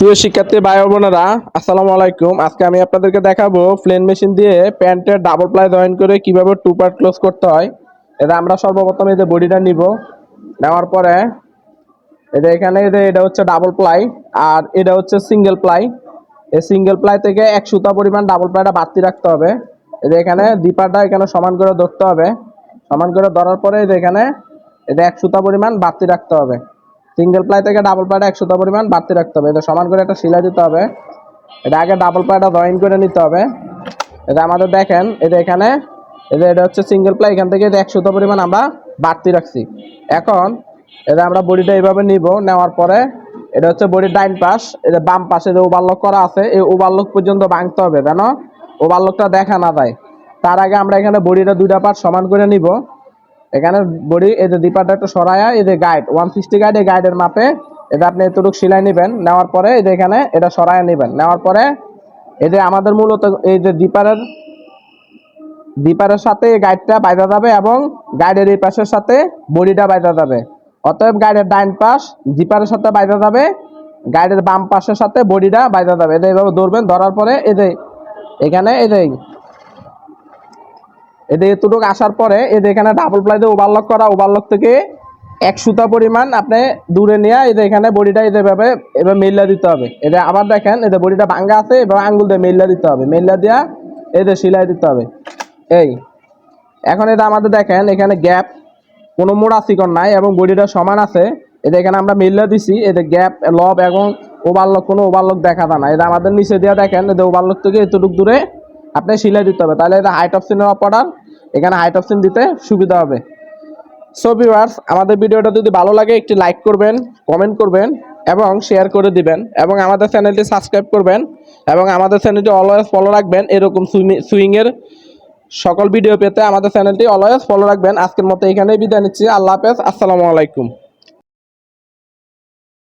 প্রিয় শিক্ষার্থী ভাই বোনেরা, আসসালামু আলাইকুম। আজকে আমি আপনাদেরকে দেখাবো প্লেন মেশিন দিয়ে প্যান্টের ডাবল প্লাই জয়েন করে কীভাবে টু পার্ট ক্লোজ করতে হয়। এটা আমরা সর্বপ্রথম এই যে বডিটা নিব। নেওয়ার পরে এটা এখানে এটা হচ্ছে ডাবল প্লাই আর এটা হচ্ছে সিঙ্গেল প্লাই এই সিঙ্গেল প্লাই থেকে এক সুতা পরিমাণ ডাবল প্লাইটা বাড়তি রাখতে হবে। যে এখানে দিপাটা এখানে সমান করে ধরতে হবে। সমান করে ধরার পরে যে এখানে এটা এক সুতা পরিমাণ বাড়তি রাখতে হবে। সিঙ্গেল প্লাই থেকে ডাবল প্লাইটা এক সুতা পরিমাণ বাড়তি রাখতে হবে। এটা সমান করে একটা শিলা দিতে হবে। এটা আগে ডাবল প্লাইটা জয়েন করে নিতে হবে। এটা আমাদের দেখেন এটা এখানে এটা এটা হচ্ছে সিঙ্গেল প্লাই এখান থেকে এটা এক সুতা পরিমাণ আমরা বাড়তি রাখছি। এখন এটা আমরা বডিটা এইভাবে নিব, নেওয়ার পরে এটা হচ্ছে বডির ডাইন পাশ এটা বাম পাশে যে ওভারলক করা আছে, এই ওভারলক পর্যন্ত ভাঙতে হবে যেন ওভারলকটা দেখা না যায়। তার আগে আমরা এখানে বডিটা দুইটা পার্ট সমান করে নিব। এখানে বডি, এই যে দিপাটা একটু সরায়া, এই যে গাইড ওয়ান সিক্সটি গাইড এই গাইডের মাপে এটা আপনি এতটুকু সিলাই নেবেন। নেওয়ার পরে এই যে এখানে এটা সরায়া নেবেন। নেওয়ার পরে এই যে আমাদের মূলত এই যে দিপারের দিপারের সাথে এই গাইডটা বাইদা যাবে এবং গাইডের এই পাশের সাথে বডিটা বাইদা যাবে। অতএব গাইডের ডাইন পাশ জিপারের সাথে বাইদা যাবে গাইডের বাম পাশের সাথে বডিটা বাইদা যাবে। এটা এইভাবে ধরবেন, ধরার পরে এই যে এখানে এই যে এদের এতটুকু আসার পরে এদের এখানে ডাবল প্লাই দিয়ে ওভারলক করা ওভারলক থেকে এক সুতা পরিমাণ আপনি দূরে নিয়ে এদের এখানে বডিটা এদের ভাবে এবার মেল্লা দিতে হবে। এদের আবার দেখেন এদের বডিটা ভাঙ্গা আছে এবার আঙ্গুল দিয়ে মেল্লা দিতে হবে। মেল্লা দিয়া এদের সিলাই দিতে হবে। এই, এখন এটা আমাদের দেখেন, এখানে গ্যাপ কোনো মোড়া চিকন নাই এবং বডিটা সমান আছে। এটা এখানে আমরা মিল্লা দিছি এদের গ্যাপ লব এবং ওভারলক কোনো ওভারলক দেখা যায় না। এটা আমাদের নিচে দেওয়া দেখেন এদের ওভারলক থেকে এতটুকু দূরে আপনি সিলাই দিতে হবে। তাহলে এটা হাইট অপশনের অপার্ডার এখানে হাইট অপশন দিতে সুবিধা হবে। সো ভিউয়ার্স আমাদের ভিডিওটা যদি ভালো লাগে, একটি লাইক করবেন কমেন্ট করবেন, এবং শেয়ার করে দিবেন, এবং আমাদের চ্যানেলটি সাবস্ক্রাইব করবেন, এবং আমাদের চ্যানেলটি অলওয়েজ ফলো রাখবেন, এরকম সুইংয়ের সকল ভিডিও পেতে আমাদের চ্যানেলটি অলওয়েজ ফলো রাখবেন। আজকের মতো এখানেই বিদায় নিচ্ছি। আল্লাহ হাফেজ। আসসালামু আলাইকুম।